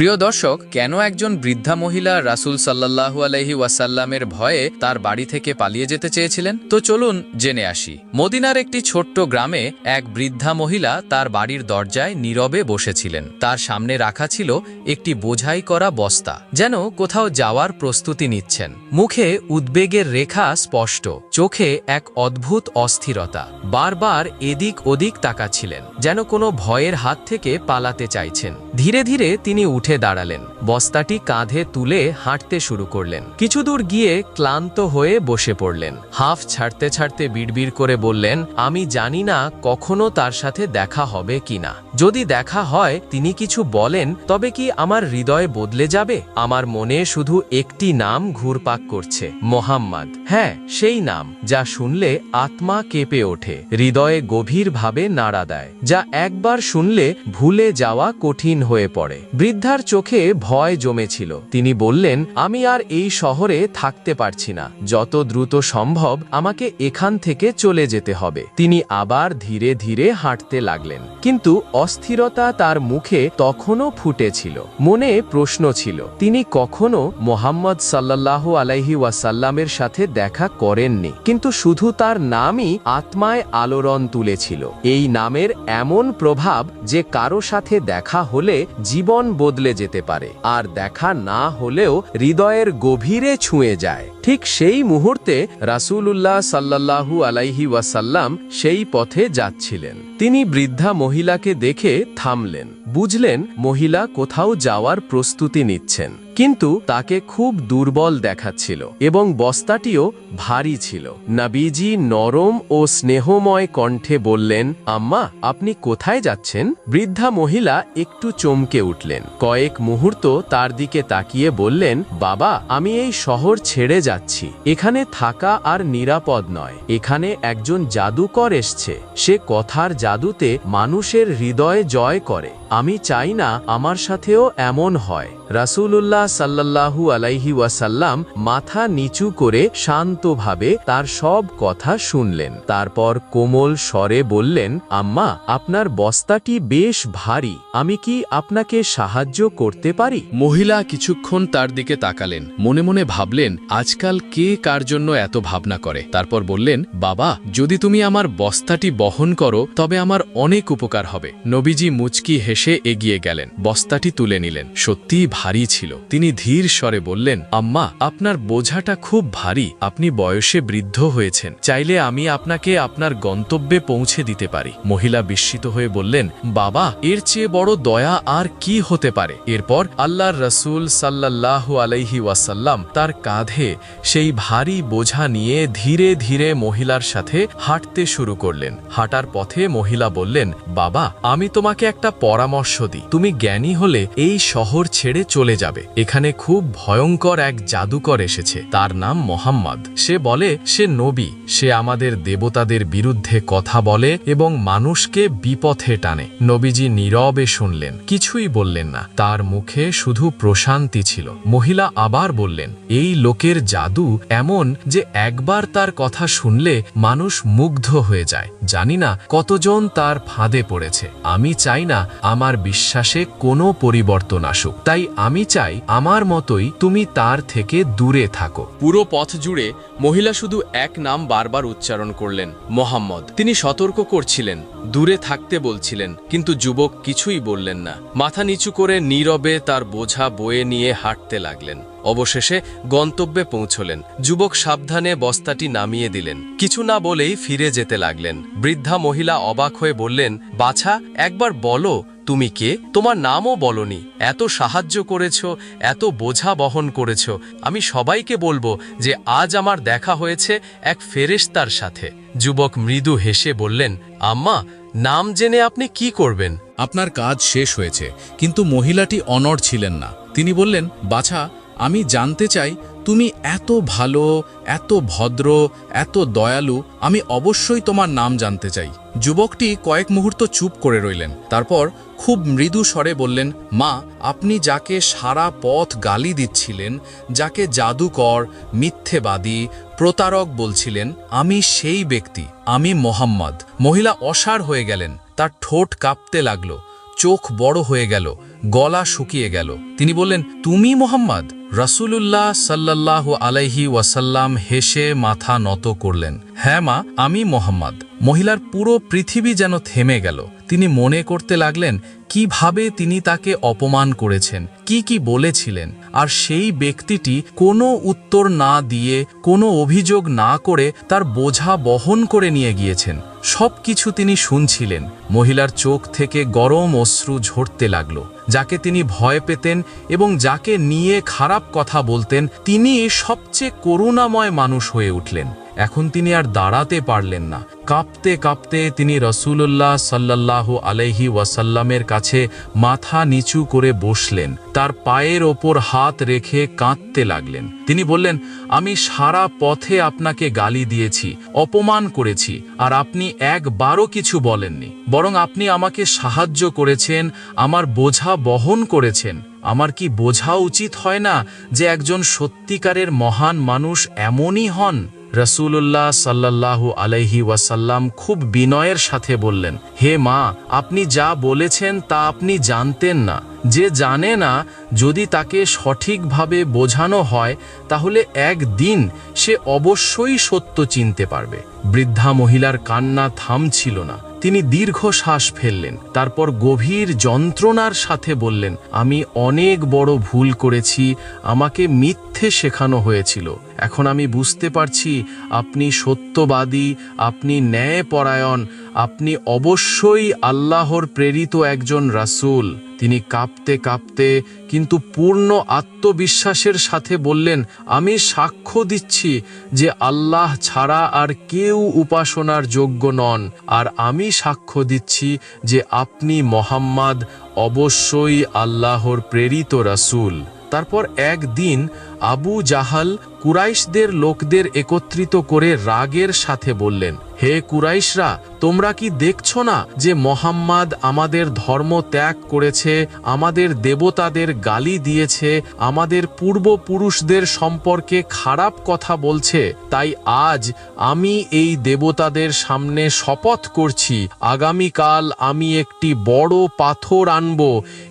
প্রিয় দর্শক, কেন একজন বৃদ্ধা মহিলা রাসূল সাল্লাল্লাহু আলাইহি ওয়াসাল্লামের ভয়ে তার বাড়ি থেকে পালিয়ে যেতে চেয়েছিলেন? তো চলুন জেনে আসি। মদিনার একটি ছোট্ট গ্রামে এক বৃদ্ধা মহিলা তার বাড়ির দরজায় নীরবে বসেছিলেন। তার সামনে রাখা ছিল একটি বোঝাই করা বস্তা, যেন কোথাও যাওয়ার প্রস্তুতি নিচ্ছেন। মুখে উদ্বেগের রেখা স্পষ্ট, চোখে এক অদ্ভুত অস্থিরতা। বারবার এদিক ওদিক তাকাচ্ছিলেন, যেন কোনো ভয়ের হাত থেকে পালাতে চাইছেন। ধীরে ধীরে তিনি উঠে দাঁড়ালেন। বস্তাটি কাঁধে তুলে হাঁটতে শুরু করলেন। কিছু দূর গিয়ে ক্লান্ত হয়ে বসে পড়লেন। হাফ ছাড়তে ছাড়তে বিড়বিড় করে বললেন, আমি জানি না কখনো তার সাথে দেখা হবে কিনা যদি দেখা হয়, তিনি কিছু বলেন, তবে কি আমার হৃদয় বদলে যাবে? আমার মনে শুধু একটি নাম ঘুরপাক করছে, মোহাম্মদ। হ্যাঁ সেই নাম, যা শুনলে আত্মা কেঁপে ওঠে, হৃদয়ে গভীরভাবে নাড়া দেয়, যা একবার শুনলে ভুলে যাওয়া কঠিন হয়ে পড়ে। বৃদ্ধার চোখে ভয় জমেছিল। তিনি বললেন, আমি আর এই শহরে থাকতে পারছি না। যত দ্রুত সম্ভব আমাকে এখান থেকে চলে যেতে হবে। তিনি আবার ধীরে ধীরে হাঁটতে লাগলেন। কিন্তু অস্থিরতা তার মুখে তখনও ফুটেছিল। মনে প্রশ্ন ছিল, তিনি কখনো মোহাম্মদ সাল্লাহ আলাইহি ওয়াসাল্লামের সাথে দেখা করেননি? কিন্তু শুধু তার নামই আত্মায় আলোড়ন তুলেছিল। এই নামের এমন প্রভাব যে কারও সাথে দেখা হলে জীবন বদলে যেতে পারে। আর দেখা না হলেও হৃদয়ের গভীরে ছুঁয়ে যায়। ঠিক সেই মুহূর্তে রাসুলুল্লাহ সাল্লাল্লাহু আলাইহি ওয়াসাল্লাম সেই পথে যাচ্ছিলেন। তিনি বৃদ্ধা মহিলাকে দেখে থামলেন। বুঝলেন মহিলা কোথাও যাওয়ার প্রস্তুতি নিচ্ছেন। কিন্তু তাকে খুব দুর্বল দেখাচ্ছিল এবং বস্তাটিও ভারী ছিল। নাবিজি নরম ও স্নেহময় কণ্ঠে বললেন, আম্মা, আপনি কোথায় যাচ্ছেন? বৃদ্ধা মহিলা একটু চমকে উঠলেন। কয়েক মুহূর্ত তার দিকে তাকিয়ে বললেন, বাবা, আমি এই শহর ছেড়ে যাচ্ছি। এখানে থাকা আর নিরাপদ নয়। এখানে একজন জাদুকর এসছে। সে কথার জাদুতে মানুষের হৃদয় জয় করে। আমি চাই না আমার সাথেও এমন হয়। রাসূলুল্লাহ সাল্লাল্লাহু আলাইহি ওয়াসাল্লাম মাথা নিচু করে শান্তভাবে তার সব কথা শুনলেন। তারপর কোমল স্বরে বললেন, আম্মা, আপনার বস্তাটি বেশ ভারী। আমি কি আপনাকে সাহায্য করতে পারি? মহিলা কিছুক্ষণ তার দিকে তাকালেন। মনে মনে ভাবলেন, আজকাল কে কার জন্য এত ভাবনা করে? তারপর বললেন, বাবা, যদি তুমি আমার বস্তাটি বহন করো, তবে আমার অনেক উপকার হবে। নবীজি মুচকি হেসে এগিয়ে গেলেন। বস্তাটি তুলে নিলেন। সত্যিই ভারী ছিল। তিনি ধীর স্বরে বললেন, আম্মা, আপনার বোঝাটা খুব ভারী। আপনি বয়সে বৃদ্ধ হয়েছেন। চাইলে আমি আপনাকে আপনার গন্তব্যে পৌঁছে দিতে পারি। মহিলা বিস্মিত হয়ে বললেন, বাবা, এর চেয়ে বড় দয়া আর কি হতে পারে? এরপর আল্লাহর রসুল সাল্লাল্লাহু আলাইহি ওয়াসাল্লাম তার কাঁধে সেই ভারী বোঝা নিয়ে ধীরে ধীরে মহিলার সাথে হাঁটতে শুরু করলেন। হাঁটার পথে মহিলা বললেন, বাবা, আমি তোমাকে একটা পরামর্শ দিই। তুমি জ্ঞানী হলে এই শহর ছেড়ে চলে যাবে। এখানে খুব ভয়ঙ্কর এক জাদুকর এসেছে। তার নাম মোহাম্মদ। সে বলে, সে নবী। সে আমাদের দেবতাদের বিরুদ্ধে কথা বলে এবং মানুষকে বিপথে টানে। নবীজি নীরবে শুনলেন। কিছুই বললেন না। তার মুখে শুধু প্রশান্তি ছিল। মহিলা আবার বললেন, এই লোকের জাদু এমন যে একবার তার কথা শুনলে মানুষ মুগ্ধ হয়ে যায়। জানি না কতজন তার ফাঁদে পড়েছে। আমি চাই না আমার বিশ্বাসে কোনো পরিবর্তন আসুক। তাই আমি চাই আমার মতোই তুমি তার থেকে দূরে থাকো। পুরো পথ জুড়ে মহিলা শুধু এক নাম বারবার উচ্চারণ করলেন, মোহাম্মদ। তিনি সতর্ক করছিলেন, দূরে থাকতে বলছিলেন, কিন্তু যুবক কিছুই বললেন না। মাথা নিচু করে নীরবে তার বোঝা বয়ে নিয়ে হাঁটতে লাগলেন। অবশেষে গন্তব্যে পৌঁছলেন। যুবক সাবধানে বস্তাটি নামিয়ে দিলেন। কিছু না বলেই ফিরে যেতে লাগলেন। বৃদ্ধা মহিলা অবাক হয়ে বললেন, বাছা, একবার বলো, তুমি কে? তোমার নামও বলনি। এত সাহায্য করেছ, এত বোঝা বহন করেছ। আমি সবাইকে বলব যে আজ আমার দেখা হয়েছে এক ফেরেশতার সাথে। যুবক মৃদু হেসে বললেন, আম্মা, নাম জেনে আপনি কি করবেন? আপনার কাজ শেষ হয়েছে, কিন্তু মহিলাটি অনড় ছিলেন না। তিনি বললেন, বাছা আমি জানতে চাই, তুমি এত ভালো, এত ভদ্র, এত দয়ালু, আমি অবশ্যই তোমার নাম জানতে চাই। যুবকটি কয়েক মুহূর্ত চুপ করে রইলেন। তারপর খুব মৃদু স্বরে বললেন, মা, আপনি যাকে সারা পথ গালি দিচ্ছিলেন, যাকে জাদুকর, মিথ্যেবাদী, প্রতারক বলছিলেন, আমি সেই ব্যক্তি, আমি মোহাম্মদ। মহিলা অসার হয়ে গেলেন। তার ঠোঁট কাঁপতে লাগল, চোখ বড় হয়ে গেল, গলা শুকিয়ে গেল। তিনি বললেন, তুমি মোহাম্মদ? রাসূলুল্লাহ সাল্লাহ আলাইহি ওয়াসাল্লাম হেসে মাথা নত করলেন হ্যাঁ মা, আমি মোহাম্মদ। মহিলার পুরো পৃথিবী যেন থেমে গেল। তিনি মনে করতে লাগলেন, কীভাবে তিনি তাকে অপমান করেছেন, কি কি বলেছিলেন। আর সেই ব্যক্তিটি কোনো উত্তর না দিয়ে, কোনো অভিযোগ না করে তার বোঝা বহন করে নিয়ে গিয়েছেন। সব কিছু তিনি শুনছিলেন। মহিলার চোখ থেকে গরম অশ্রু ঝরতে লাগল। যাকে তিনি ভয় পেতেন এবং যাকে নিয়ে খারাপ কথা বলতেন, তিনি সবচেয়ে করুণাময় মানুষ হয়ে উঠলেন। এখন তিনি আর দাঁড়াতে পারলেন না। কাঁপতে কাঁপতে তিনি রসুল্লাহ সাল্লাহ আলাইহি ওয়াসাল্লামের কাছে মাথা নিচু করে বসলেন। তার পায়ের ওপর হাত রেখে কাঁদতে লাগলেন। তিনি বললেন, আমি সারা পথে আপনাকে গালি দিয়েছি, অপমান করেছি, আর আপনি একবারও কিছু বলেননি। বরং আপনি আমাকে সাহায্য করেছেন, আমার বোঝা বহন করেছেন। আমার কি বোঝা উচিত হয় না যে একজন সত্যিকারের মহান মানুষ এমনই হন? রসুল্লাহ সাল্লাল্লাহু আলাইহি ওয়াসাল্লাম খুব বিনয়ের সাথে বললেন, হে মা, আপনি যা বলেছেন তা আপনি জানতেন না। যে জানে না, যদি তাকে সঠিকভাবে বোঝানো হয়, তাহলে একদিন সে অবশ্যই সত্য চিনতে পারবে। বৃদ্ধা মহিলার কান্না থামছিল না। তিনি দীর্ঘশ্বাস ফেললেন। তারপর গভীর যন্ত্রণার সাথে বললেন, আমি অনেক বড় ভুল করেছি। আমাকে মিথ্যে শেখানো হয়েছিল। এখন আমি বুঝতে পারছি আপনি সত্যবাদী, আপনি ন্যায়পরায়ণ, আপনি অবশ্যই আল্লাহর প্রেরিত একজন রাসূল। তিনি কাঁপতে কাঁপতে, কিন্তু পূর্ণ আত্মবিশ্বাসের সাথে বললেন, আমি সাক্ষ্য দিচ্ছি যে আল্লাহ ছাড়া আর কেউ উপাসনার যোগ্য নন। আর আমি সাক্ষ্য দিচ্ছি যে আপনি মোহাম্মদ অবশ্যই আল্লাহর প্রেরিত রাসূল। তারপর একদিন আবু জাহাল কুরাইশদের লোকদের একত্রিত করে রাগের সাথে বললেন হে কুরাইশরা তোমরা কি দেখছ না যে মোহাম্মদ আমাদের ধর্ম ত্যাগ করেছে, আমাদের দেবতাদের গালি দিয়েছে, আমাদের পূর্বপুরুষদের সম্পর্কে খারাপ কথা বলছে? তাই আজ আমি এই দেবতাদের সামনে শপথ করছি, আগামীকাল আমি একটি বড় পাথর আনব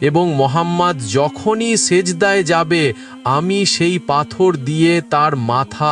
এবং মোহাম্মদ যখনই সেজদায় যাবে, আমি সেই পাথর দিয়ে তার মাথা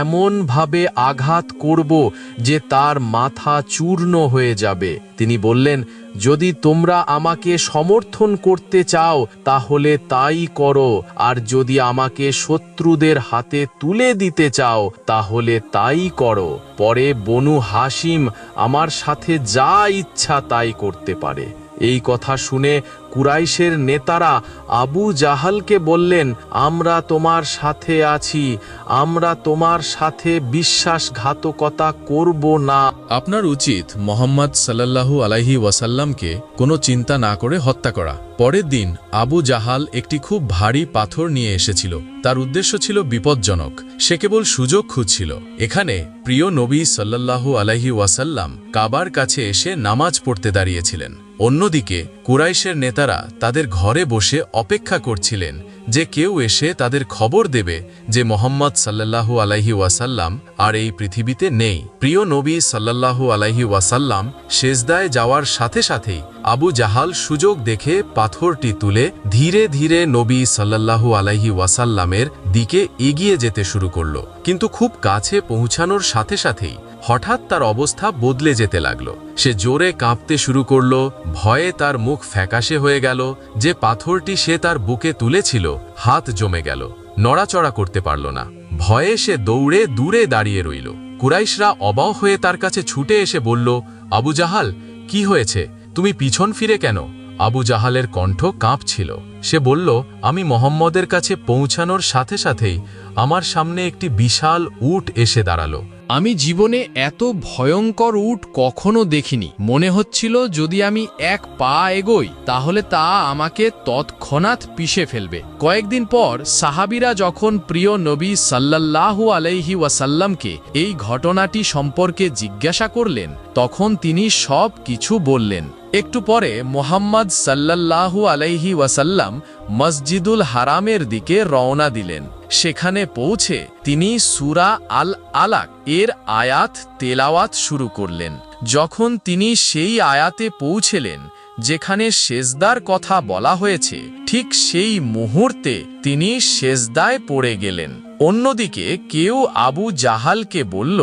এমনভাবে আঘাত করব যে তার মাথা চূর্ণ হয়ে যাবে। তিনি বললেন, যদি তোমরা আমাকে সমর্থন করতে চাও, তাহলে তাই করো। আর যদি আমাকে শত্রুদের হাতে তুলে দিতে চাও, তাহলে তাই করো। পরে বনু হাসিম আমার সাথে যা ইচ্ছা তাই করতে পারে। এই কথা শুনে কুরাইশের নেতারা আবু জাহালকে বললেন, আমরা তোমার সাথে আছি, আমরা তোমার সাথে বিশ্বাসঘাতকতা করব না। আপনার উচিত মোহাম্মদ সাল্লাল্লাহু আলাইহি ওয়াসাল্লামকে কোনো চিন্তা না করে হত্যা করা। পরের দিন আবু জাহাল একটি খুব ভারী পাথর নিয়ে এসেছিল। তার উদ্দেশ্য ছিল বিপজ্জনক। সে কেবল সুযোগ খুঁজছিল। এখানে প্রিয় নবী সাল্লাল্লাহু আলাইহি ওয়াসাল্লাম কাবার কাছে এসে নামাজ পড়তে দাঁড়িয়েছিলেন। অন্যদিকে, কুরাইশের নেতারা তাদের ঘরে বসে অপেক্ষা করছিলেন যে কেউ এসে তাদের খবর দেবে যে মোহাম্মদ সাল্লাল্লাহু আলাইহি ওয়াসাল্লাম আর এই পৃথিবীতে নেই। প্রিয় নবী সাল্লাহু আলাইহি ওয়াসাল্লাম শেষদায় যাওয়ার সাথে সাথেই আবু জাহাল সুযোগ দেখে পাথরটি তুলে ধীরে ধীরে নবী সাল্লাল্লাহু আলাইহি ওয়াসাল্লামের দিকে এগিয়ে যেতে শুরু করল। কিন্তু খুব কাছে পৌঁছানোর সাথে সাথেই হঠাৎ তার অবস্থা বদলে যেতে লাগল। সে জোরে কাঁপতে শুরু করল, ভয়ে তার মুখ ফ্যাকাশে হয়ে গেল, যে পাথরটি সে তার বুকে তুলেছিল, হাত জমে গেল, নড়াচড়া করতে পারল না। ভয়ে সে দৌড়ে দূরে দাঁড়িয়ে রইল। কুরাইশরা অবাক হয়ে তার কাছে ছুটে এসে বলল, আবু জাহাল, কি হয়েছে? তুমি পিছন ফিরে কেন? আবু জাহালের কণ্ঠ কাঁপছিল। সে বলল, আমি মোহাম্মদের কাছে পৌঁছানোর সাথে সাথেই আমার সামনে একটি বিশাল উট এসে দাঁড়াল। আমি জীবনে এত ভয়ঙ্কর উট কখনো দেখিনি। মনে হচ্ছিল যদি আমি এক পা এগোই, তাহলে তা আমাকে তৎক্ষণাৎ পিষে ফেলবে। কয়েকদিন পর সাহাবিরা যখন প্রিয় নবী সাল্লাল্লাহু আলাইহি ওয়াসাল্লামকে এই ঘটনাটি সম্পর্কে জিজ্ঞাসা করলেন, তখন তিনি সব কিছু বললেন। একটু পরে মোহাম্মদ সাল্লাল্লাহু আলাইহি ওয়াসাল্লাম মসজিদুল হারামের দিকে রওনা দিলেন। সেখানে পৌঁছে তিনি সুরা আল আলাক এর আয়াত তেলাওয়াত শুরু করলেন। যখন তিনি সেই আয়াতে পৌঁছেলেন, যেখানে সেজদার কথা বলা হয়েছে, ঠিক সেই মুহূর্তে তিনি সেজদায় পড়ে গেলেন। অন্যদিকে কেউ আবু জাহালকে বলল,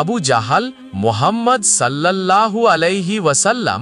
আবু জাহাল, মোহাম্মদ সাল্লাল্লাহু আলাইহি ওয়াসাল্লাম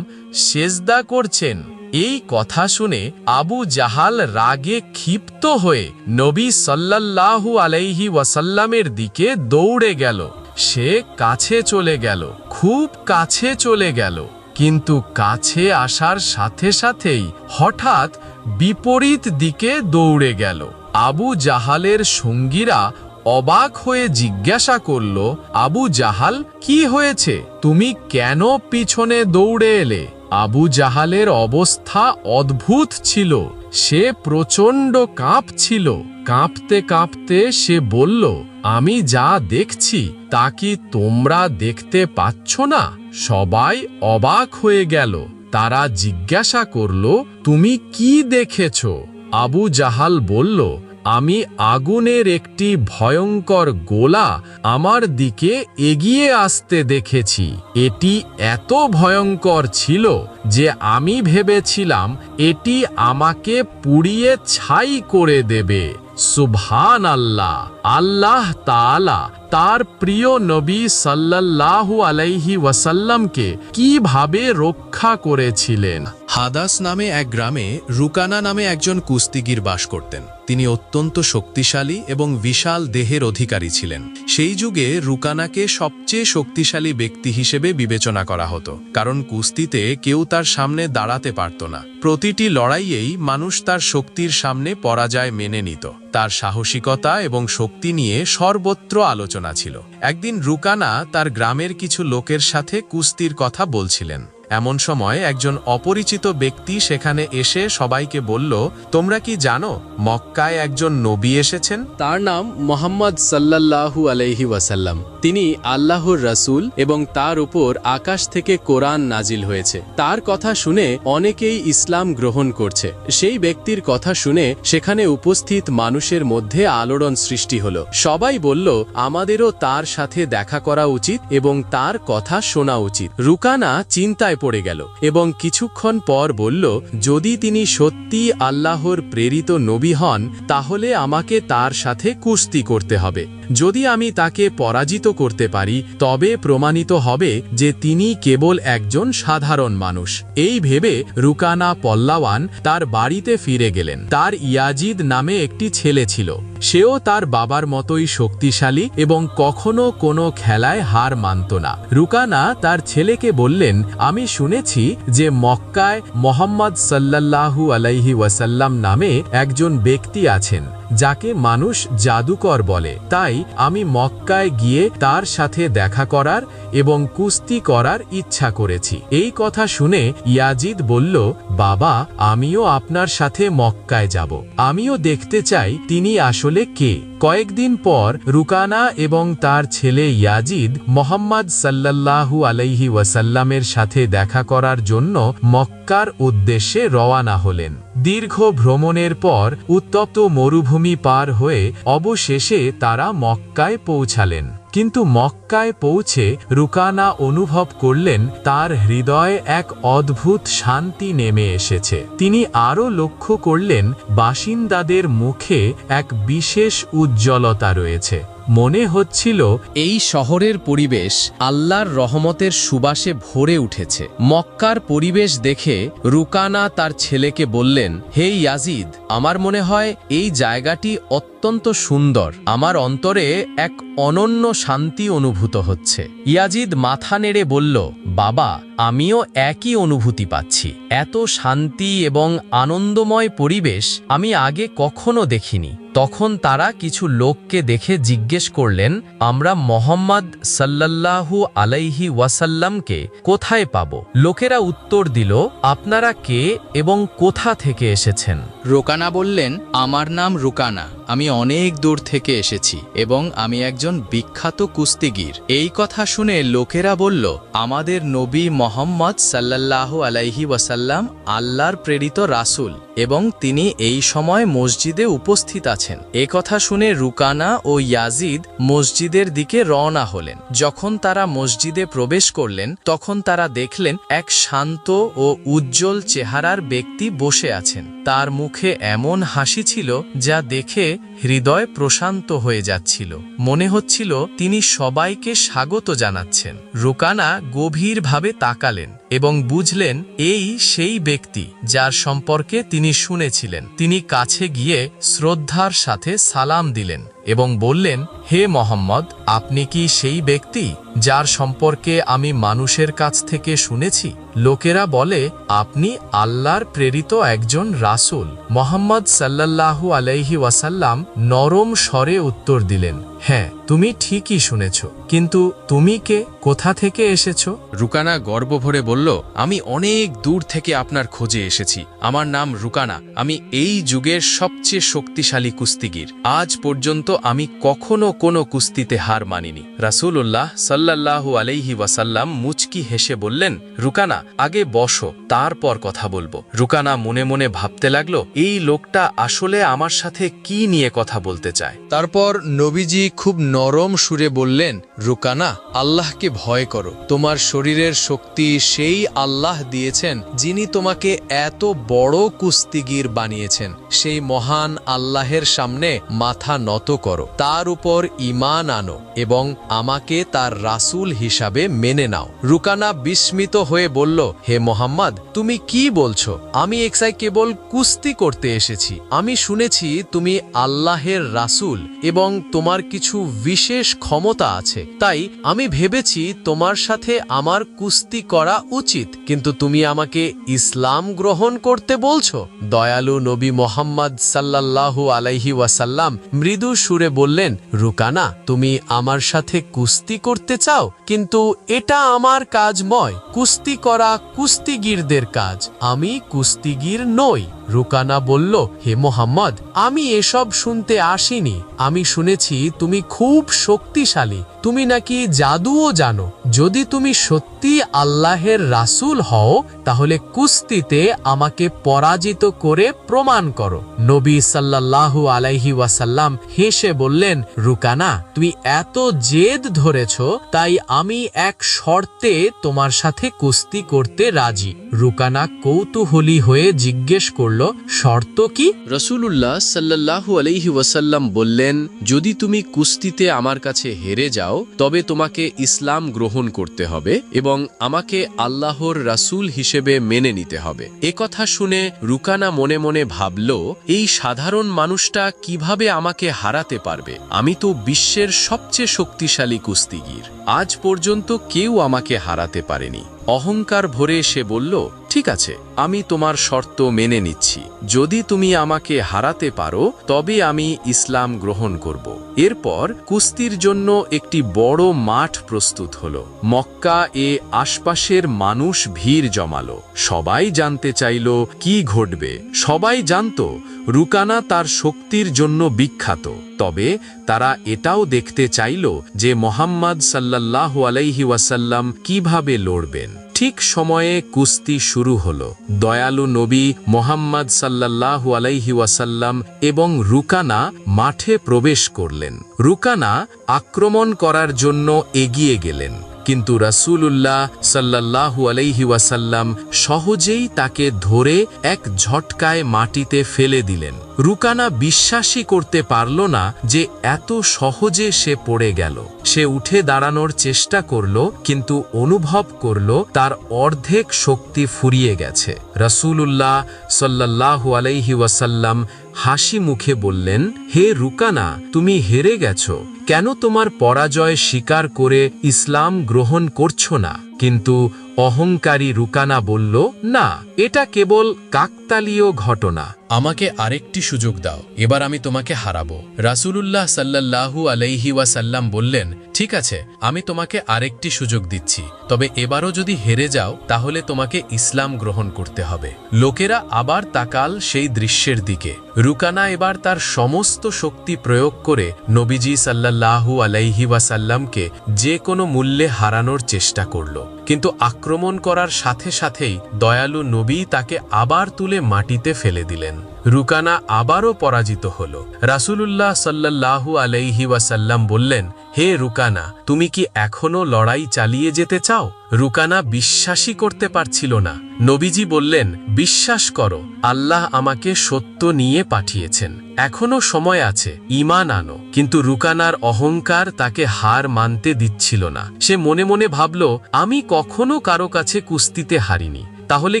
সেজদা করছেন। এই কথা শুনে আবু জাহাল রাগে ক্ষিপ্ত হয়ে নবী সাল্লাল্লাহু আলাইহি ওয়াসাল্লামের দিকে দৌড়ে গেল। সে কাছে চলে গেল, খুব কাছে চলে গেল। কিন্তু কাছে আসার সাথে সাথেই হঠাৎ বিপরীত দিকে দৌড়ে গেল। আবু জাহালের সঙ্গীরা অবাক হয়ে জিজ্ঞাসা করল, আবু জাহাল, কি হয়েছে? তুমি কেন পিছনে দৌড়ে এলে? আবু জাহালের অবস্থা অদ্ভুত ছিল। সে প্রচণ্ড কাঁপছিল কাঁপতে কাঁপতে সে বলল, আমি যা দেখছি, তা কি তোমরা দেখতে পাচ্ছ না? সবাই অবাক হয়ে গেল। তারা জিজ্ঞাসা করল, তুমি কি দেখেছ? আবু জাহাল বলল আমি আগুনের একটি ভয়ঙ্কর গোলা আমার দিকে এগিয়ে আসতে দেখেছি। এটি এত ভয়ঙ্কর ছিল যে আমি ভেবেছিলাম এটি আমাকে পুড়িয়ে ছাই করে দেবে। সুবহান আল্লাহ আল্লাহ তাআলা তার প্রিয় নবী সাল্লাল্লাহু আলাইহি ওয়াসাল্লামকে কীভাবে রক্ষা করেছিলেন? হাদাস নামে এক গ্রামে রুকানা নামে একজন কুস্তিগির বাস করতেন। তিনি অত্যন্ত শক্তিশালী এবং বিশাল দেহের অধিকারী ছিলেন। সেই যুগে রুকানাকে সবচেয়ে শক্তিশালী ব্যক্তি হিসেবে বিবেচনা করা হতো, কারণ কুস্তিতে কেউ তার সামনে দাঁড়াতে পারত না। প্রতিটি লড়াইয়েই মানুষ তার শক্তির সামনে পরাজয় মেনে নিত। তার সাহসিকতা এবং শক্তি নিয়ে সর্বত্র আলোচনা ছিল। একদিন রুকানা তার গ্রামের কিছু লোকের সাথে কুস্তির কথা বলছিলেন। এমন সময় একজন অপরিচিত ব্যক্তি সেখানে এসে সবাইকে বলল, তোমরা কি জানো মক্কায় একজন নবী এসেছেন? তার নাম মোহাম্মদ সাল্লাল্লাহু আলাইহি ওয়াসাল্লাম। তিনি আল্লাহর রাসূল এবং তার উপর আকাশ থেকে কোরআন নাজিল হয়েছে। তার কথা শুনে অনেকেই ইসলাম গ্রহণ করছে। সেই ব্যক্তির কথা শুনে সেখানে উপস্থিত মানুষের মধ্যে আলোড়ন সৃষ্টি হলো। সবাই বলল, আমাদেরও তার সাথে দেখা করা উচিত এবং তার কথা শোনা উচিত। রুকানা চিন্তায় পড়ে গেল এবং কিছুক্ষণ পর বলল, যদি তিনি সত্যি আল্লাহর প্রেরিত নবী হন, তাহলে আমাকে তার সাথে কুস্তি করতে হবে। যদি আমি তাকে পরাজিত করতে পারি, তবে প্রমাণিত হবে যে তিনি কেবল একজন সাধারণ মানুষ। এই ভেবে রুকানা পল্লাওয়ান তার বাড়িতে ফিরে গেলেন। তার ইয়াজিদ নামে একটি ছেলে ছিল। সেও তার বাবার মতোই শক্তিশালী এবং কখনো কোনো খেলায় হার মানত না। রুকানা তার ছেলেকে বললেন, আমি শুনেছি যে মক্কায় মোহাম্মদ সাল্লাল্লাহু আলাইহি ওয়াসাল্লাম নামে একজন ব্যক্তি আছেন। যাকে মানুষ জাদুকর বলে। তাই আমি মক্কায় গিয়ে তার সাথে দেখা করার এবং কুস্তি করার ইচ্ছা করেছি। এই কথা শুনে ইয়াজিদ বলল বাবা, আমিও আপনার সাথে মক্কায় যাব। আমিও দেখতে চাই তিনি আসলে কে। কয়েকদিন পর রুকানা এবং তার ছেলে ইয়াজিদ মোহাম্মদ সাল্লাল্লাহু আলাইহি ওয়াসাল্লামের সাথে দেখা করার জন্য মক্কার উদ্দেশ্যে রওয়ানা হলেন। দীর্ঘ ভ্রমণের পর উত্তপ্ত মরুভূমি পার হয়ে অবশেষে তারা মক্কায় পৌঁছালেন। কিন্তু মক্কায় পৌঁছে রুকানা অনুভব করলেন তার হৃদয়ে এক অদ্ভুত শান্তি নেমে এসেছে। তিনি আরও লক্ষ্য করলেন বাসিন্দাদের মুখে এক বিশেষ উজ্জ্বলতা রয়েছে। মনে হচ্ছিল, এই শহরের পরিবেশ আল্লাহর রহমতের সুবাসে ভরে উঠেছে। মক্কার পরিবেশ দেখে রুকানা তার ছেলেকে বললেন, হে ইয়াজিদ, আমার মনে হয় এই জায়গাটি অত্যন্ত সুন্দর। আমার অন্তরে এক অনন্য শান্তি অনুভূত হচ্ছে। ইয়াজিদ মাথা নেড়ে বলল, বাবা, আমিও একই অনুভূতি পাচ্ছি। এত শান্তি এবং আনন্দময় পরিবেশ আমি আগে কখনো দেখিনি। তখন তারা কিছু লোককে দেখে জিজ্ঞেস করলেন, আমরা মোহাম্মদ সাল্লাল্লাহু আলাইহি ওয়াসাল্লামকে কোথায় পাব? লোকেরা উত্তর দিল, আপনারা কে এবং কোথা থেকে এসেছেন? রোকানা বললেন, আমার নাম রুকানা। আমি অনেক দূর থেকে এসেছি এবং আমি একজন বিখ্যাত কুস্তিগির। এই কথা শুনে লোকেরা বলল, আমাদের নবী মোহাম্মদ সাল্লাহ আলাইহি ওয়াসাল্লাম আল্লাহর প্রেরিত রাসূল। এবং তিনি এই সময় মসজিদে উপস্থিত আছেন। এ কথা শুনে রুকানা ও ইয়াজিদ মসজিদের দিকে রওনা হলেন। যখন তারা মসজিদে প্রবেশ করলেন, তখন তারা দেখলেন এক শান্ত ও উজ্জ্বল চেহারার ব্যক্তি বসে আছেন। তার মুখে এমন হাসি ছিল যা দেখে হৃদয় প্রশান্ত হয়ে যাচ্ছিল। মনে হচ্ছিল তিনি সবাইকে স্বাগত জানাচ্ছেন। রুকানা গভীরভাবে তাকালেন। এবং বুঝলেন, এই সেই ব্যক্তি যার সম্পর্কে তিনি শুনেছিলেন। তিনি কাছে গিয়ে শ্রদ্ধার সাথে সালাম দিলেন। এবং বললেন, হে মোহাম্মদ, আপনি কি সেই ব্যক্তি যার সম্পর্কে আমি মানুষের কাছ থেকে শুনেছি? লোকেরা বলে, আপনি আল্লাহর প্রেরিত একজন রাসূল। মোহাম্মদ সাল্লাল্লাহু আলাইহি ওয়াসাল্লাম নরম স্বরে উত্তর দিলেন হ্যাঁ তুমি ঠিকই শুনেছ। কিন্তু তুমি কে? কোথা থেকে এসেছ? রুকানা গর্ব ভরে বলল, আমি অনেক দূর থেকে আপনার খোঁজে এসেছি। আমার নাম রুকানা। আমি এই যুগের সবচেয়ে শক্তিশালী কুস্তিগির। আজ পর্যন্ত আমি কখনো কোনো কুস্তিতে হার মানিনি। রাসূলুল্লাহ সাল্লাল্লাহু আলাইহি ওয়াসাল্লাম মুচকি হেসে বললেন, রুকানা, আগে বসো, তারপর কথা বলব। রুকানা মনে মনে ভাবতে লাগল, এই লোকটা আসলে আমার সাথে কি নিয়ে কথা বলতে চায়? তারপর নবীজি খুব নরম সুরে বললেন, রুকানা, আল্লাহকে ভয় করো। তোমার শরীরের শক্তি সেই আল্লাহ দিয়েছেন, যিনি তোমাকে এত বড় কুস্তিগির বানিয়েছেন। সেই মহান আল্লাহের সামনে মাথা নত করো। তার উপর ইমান আনো এবং আমাকে তার রাসূল হিসাবে মেনে নাও। রুকানা বিস্মিত হয়ে বলল, হে মোহাম্মদ, তুমি কি বলছো? আমি এক্সাই কেবল কুস্তি করতে এসেছি। আমি শুনেছি তুমি আল্লাহের রাসূল এবং তোমার কিছু বিশেষ ক্ষমতা আছে। তাই আমি ভেবেছি তোমার সাথে আমার কুস্তি করা উচিত। কিন্তু তুমি আমাকে ইসলাম গ্রহণ করতে বলছো? দয়ালু নবী মোহাম্মদ সাল্লাল্লাহু আলাইহি ওয়াসাল্লাম মৃদু সুরে বললেন, রুকানা, তুমি আমার সাথে কুস্তি করতে চাও? কিন্তু এটা আমার কাজ নয় কুস্তি করা কুস্তিগীরদের কাজ। আমি কুস্তিগীর নই। রুকানা বলল, হে মোহাম্মদ, আমি এসব শুনতে আসিনি। আমি শুনেছি তুমি খুব শক্তিশালী। তুমি নাকি জাদুও জানো। যদি তুমি সত্যি আল্লাহের রাসূল হও, তাহলে কুস্তিতে আমাকে পরাজিত করে প্রমাণ করো। নবী সাল্লাল্লাহু আলাইহি ওয়াসাল্লাম হেসে বললেন, রুকানা, তুমি এত জেদ ধরেছ, তাই আমি এক শর্তে তোমার সাথে কুস্তি করতে রাজি। রুকানা কৌতূহলী হয়ে জিজ্ঞেস করল শর্ত কি? রসুলুল্লাহ সাল্লাল্লাহু আলাইহি ওয়াসাল্লাম বললেন, যদি তুমি কুস্তিতে আমার কাছে হেরে যাও, তবে তোমাকে ইসলাম গ্রহণ করতে হবে এবং আমাকে আল্লাহর রাসূল হিসেবে মেনে নিতে হবে। কথা শুনে রুকানা মনে মনে ভাবল, এই সাধারণ মানুষটা কীভাবে আমাকে হারাতে পারবে? আমি তো বিশ্বের সবচেয়ে শক্তিশালী কুস্তিগির। আজ পর্যন্ত কেউ আমাকে হারাতে পারেনি। অহংকার ভরে সে বলল, ঠিক আছে আমি তোমার শর্ত মেনে নিচ্ছি। যদি তুমি আমাকে হারাতে পারো, তবে আমি ইসলাম গ্রহণ করব। এরপর কুস্তির জন্য একটি বড় মাঠ প্রস্তুত হল। মক্কা এ আশপাশের মানুষ ভিড় জমালো। সবাই জানতে চাইল, কি ঘটবে? সবাই জানত, রুকানা তার শক্তির জন্য বিখ্যাত। তবে তারা এটাও দেখতে চাইল যে মোহাম্মদ সাল্লাল্লাহ আলাইহি ওয়াসাল্লাম কীভাবে লড়বেন। ঠিক সময়ে কুস্তি শুরু হল। দয়ালু নবী মোহাম্মদ সাল্লাহ আলাইহি ওয়াসাল্লাম এবং রুকানা মাঠে প্রবেশ করলেন। রুকানা আক্রমণ করার জন্য এগিয়ে গেলেন। কিন্তু রাসূলুল্লাহ সাল্লাল্লাহু আলাইহি ওয়াসাল্লাম সহজেই তাকে ধরে এক ঝটকায় মাটিতে ফেলে দিলেন। রুকানা বিশ্বাসই করতে পারল না যে এত সহজে সে পড়ে গেল। সে উঠে দাঁড়ানোর চেষ্টা করল, কিন্তু অনুভব করল তার অর্ধেক শক্তি ফুরিয়ে গেছে। রাসূলুল্লাহ সাল্লাল্লাহু আলাইহি ওয়াসাল্লাম হাসি মুখে বললেন, হে রুকানা, তুমি হেরে গেছো। কেন তোমার পরাজয় স্বীকার করে ইসলাম গ্রহণ করছ না? কিন্তু অহংকারী রুকানা বলল, না, এটা কেবল কাকতালীয় ঘটনা। আমাকে আরেকটি সুযোগ দাও, এবার আমি তোমাকে হারাবো। রাসূলুল্লাহ সাল্লাল্লাহু আলাইহি ওয়াসাল্লাম বললেন, ঠিক আছে, আমি তোমাকে আরেকটি সুযোগ দিচ্ছি, তবে এবারও যদি হেরে যাও, তাহলে তোমাকে ইসলাম গ্রহণ করতে হবে। লোকেরা আবার তাকাল সেই দৃশ্যের দিকে। রুকানা এবার তার সমস্ত শক্তি প্রয়োগ করে নবীজি সাল্লাল্লাহু আলাইহি ওয়াসাল্লামকে যে কোনো মূল্যে হারানোর চেষ্টা করল। কিন্তু আক্রমণ করার সাথে সাথেই দয়ালু নবী তাকে আবার তুলে মাটিতে ফেলে দিলেন। রুকানা আবারও পরাজিত হল। রাসূলুল্লাহ সাল্লাল্লাহু আলাইহি ওয়াসাল্লাম বললেন, হে রুকানা, তুমি কি এখনও লড়াই চালিয়ে যেতে চাও? রুকানা বিশ্বাসই করতে পারছিল না। নবীজি বললেন, বিশ্বাস করো, আল্লাহ আমাকে সত্য নিয়ে পাঠিয়েছেন। এখনও সময় আছে ইমান আনো। কিন্তু রুকানার অহংকার তাকে হার মানতে দিচ্ছিল না। সে মনে মনে ভাবল, আমি কখনো কারও কাছে কুস্তিতে হারিনি। তাহলে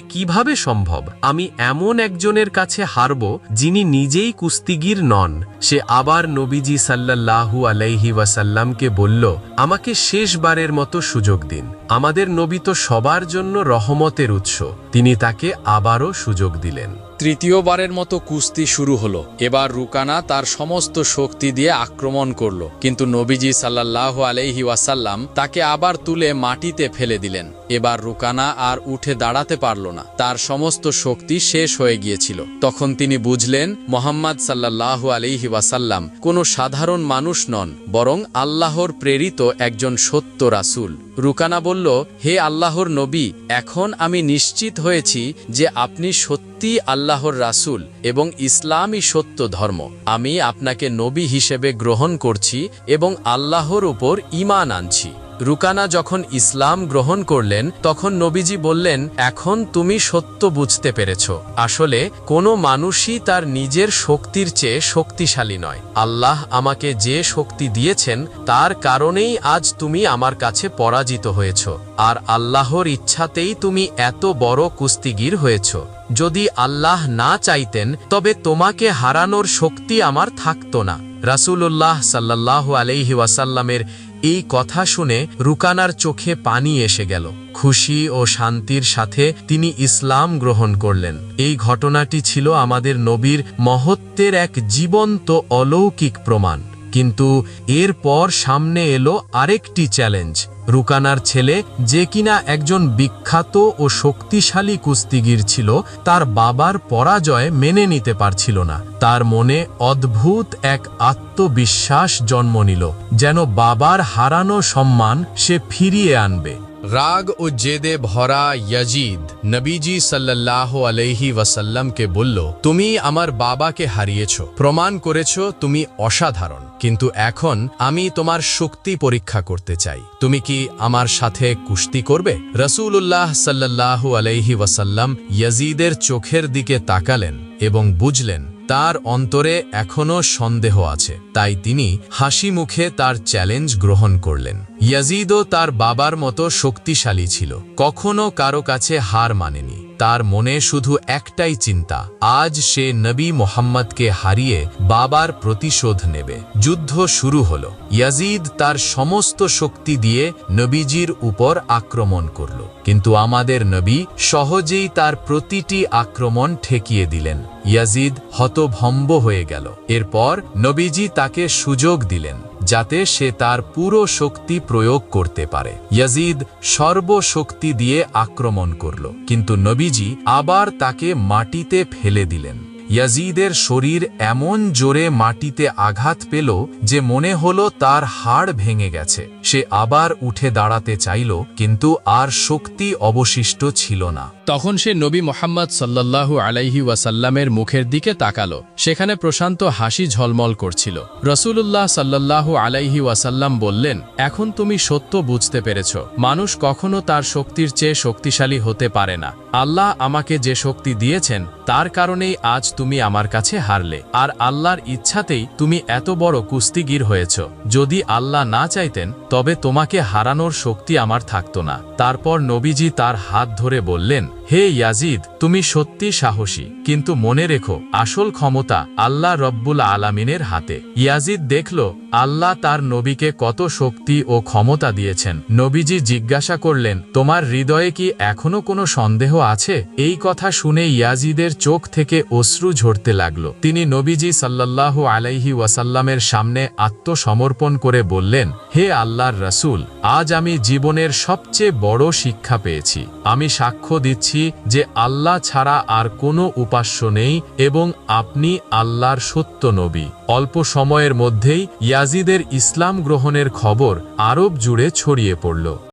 কীভাবে সম্ভব? আমি এমন একজনের কাছে হারব যিনি নিজেই কুস্তিগির নন। সে আবার নবীজি সাল্লাল্লাহু আলাইহি ওয়াসাল্লামকে বলল, আমাকে শেষবারের মতো সুযোগ দিন। আমাদের নবী তো সবার জন্য রহমতের উৎস। তিনি তাকে আবারও সুযোগ দিলেন। তৃতীয়বারের মতো কুস্তি শুরু হলো। এবার রুকানা তার সমস্ত শক্তি দিয়ে আক্রমণ করল। কিন্তু নবীজি সাল্লাহ আলাইহি ওয়াসাল্লাম তাকে আবার তুলে মাটিতে ফেলে দিলেন। এবার রুকানা আর উঠে দাঁড়াতে পারল না। তার সমস্ত শক্তি শেষ হয়ে গিয়েছিল। তখন তিনি বুঝলেন, মোহাম্মদ সাল্লাহ আলাইহি ওয়াসাল্লাম কোনো সাধারণ মানুষ নন, বরং আল্লাহর প্রেরিত একজন সত্য রাসূল। রুকানা বলল, হে আল্লাহর নবী, এখন আমি নিশ্চিত হয়েছি যে আপনি সত্যি আল্লাহর রাসূল এবং ইসলামই সত্য ধর্ম। আমি আপনাকে নবী হিসেবে গ্রহণ করছি এবং আল্লাহর উপর ঈমান আনছি। রুকানা যখন ইসলাম গ্রহণ করলেন, তখন নবীজি বললেন, এখন তুমি সত্য বুঝতে পেরেছ। আসলে কোনো মানুষই তার নিজের শক্তির চেয়ে শক্তিশালী নয়। আল্লাহ আমাকে যে শক্তি দিয়েছেন, তার কারণেই আজ তুমি আমার কাছে পরাজিত হয়েছ। আর আল্লাহর ইচ্ছাতেই তুমি এত বড় কুস্তিগির হয়েছ। যদি আল্লাহ না চাইতেন, তবে তোমাকে হারানোর শক্তি আমার থাকতো না। রাসূলুল্লাহ সাল্লাহ আলাইহি ওয়াসাল্লামের এই কথা শুনে রুকানার চোখে পানি এসে গেল। খুশি ও শান্তির সাথে তিনি ইসলাম গ্রহণ করলেন। এই ঘটনাটি ছিল আমাদের নবীর মহত্বের এক জীবন্ত অলৌকিক প্রমাণ। কিন্তু এরপর সামনে এলো আরেকটি চ্যালেঞ্জ। রুকানার ছেলে, যে কিনা একজন বিখ্যাত ও শক্তিশালী কুস্তিগির ছিল, তার বাবার পরাজয় মেনে নিতে পারছিল না। তার মনে অদ্ভুত এক আত্মবিশ্বাস জন্ম নিল, যেন বাবার হারানো সম্মান সে ফিরিয়ে আনবে। রাগ ও জেদে ভরা ইয়াজিদ নবীজি সাল্লাহ আলহি ওয়াসাল্লামকে বলল, তুমি আমার বাবাকে হারিয়েছ। প্রমাণ করেছ তুমি অসাধারণ। কিন্তু এখন আমি তোমার শক্তি পরীক্ষা করতে চাই। তুমি কি আমার সাথে কুস্তি করবে? রসুল্লাহ সাল্লাহ আলহি ওয়াসাল্লাম ইয়াজিদের চোখের দিকে তাকালেন এবং বুঝলেন তার অন্তরে এখনও সন্দেহ আছে। তাই তিনি হাসি মুখে তার চ্যালেঞ্জ গ্রহণ করলেন। ইয়াজিদও তার বাবার মতো শক্তিশালী ছিল। কখনো কারও কাছে হার মানেনি। তার মনে শুধু একটাই চিন্তা, আজ সে নবী মোহাম্মদকে হারিয়ে বাবার প্রতিশোধ নেবে। যুদ্ধ শুরু হল। ইয়াজিদ তার সমস্ত শক্তি দিয়ে নবীজির উপর আক্রমণ করল। কিন্তু আমাদের নবী সহজেই তার প্রতিটি আক্রমণ ঠেকিয়ে দিলেন। ইয়াজিদ হতভম্ব হয়ে গেল। এরপর নবীজি তাকে সুযোগ দিলেন। যাতে সে তার পুরো শক্তি প্রয়োগ করতে পারে। ইয়াজিদ সর্বশক্তি দিয়ে আক্রমণ করল, কিন্তু নবীজি আবার তাকে মাটিতে ফেলে দিলেন। ইয়াজিদের শরীর এমন জোরে মাটিতে আঘাত পেল যে মনে হলো তার হাড় ভেঙে গেছে। সে আবার উঠে দাঁড়াতে চাইল, কিন্তু আর শক্তি অবশিষ্ট ছিল না। তখন সে নবী মোহাম্মদ সাল্লাল্লাহু আলাইহি ওয়াসাল্লামের মুখের দিকে তাকালো। সেখানে প্রশান্ত হাসি ঝলমল করছিল। রসুলুল্লাহ সাল্লাল্লাহু আলাইহি ওয়াসাল্লাম বললেন, এখন তুমি সত্য বুঝতে পেরেছ। মানুষ কখনো তার শক্তির চেয়ে শক্তিশালী হতে পারে না। আল্লাহ আমাকে যে শক্তি দিয়েছেন, তার কারণেই আজ তুমি আমার কাছে হারলে। আর আল্লাহর ইচ্ছাতেই তুমি এত বড় কুস্তিগির হয়েছ। যদি আল্লাহ না চাইতেন, তবে তোমাকে হারানোর শক্তি আমার থাকত না। তারপর নবীজি তার হাত ধরে বললেন হে ইয়াজিদ, তুমি সত্যি সাহসী, কিন্তু মনে রেখো, আসল ক্ষমতা আল্লাহ রব্বুল আলামিনের হাতে। ইয়াজিদ দেখল, আল্লাহ তার নবীকে কত শক্তি ও ক্ষমতা দিয়েছেন। নবীজি জিজ্ঞাসা করলেন, তোমার হৃদয়ে কি এখনও কোনো সন্দেহ আছে? এই কথা শুনে ইয়াজিদের চোখ থেকে অশ্রু ঝরতে লাগল। তিনি নবীজি সাল্লাহ আলাইহি ওয়াসাল্লামের সামনে আত্মসমর্পণ করে বললেন, হে আল্লাহর রসুল, আজ আমি জীবনের সবচেয়ে বড় শিক্ষা পেয়েছি। আমি সাক্ষ্য দিচ্ছি যে আল্লাহ ছাড়া আর কোনো উপাস্য নেই এবং আপনি আল্লাহর সত্য নবী। অল্প সময়ের মধ্যেই ইয়াজিদের ইসলাম গ্রহণের খবর আরব জুড়ে ছড়িয়ে পড়ল।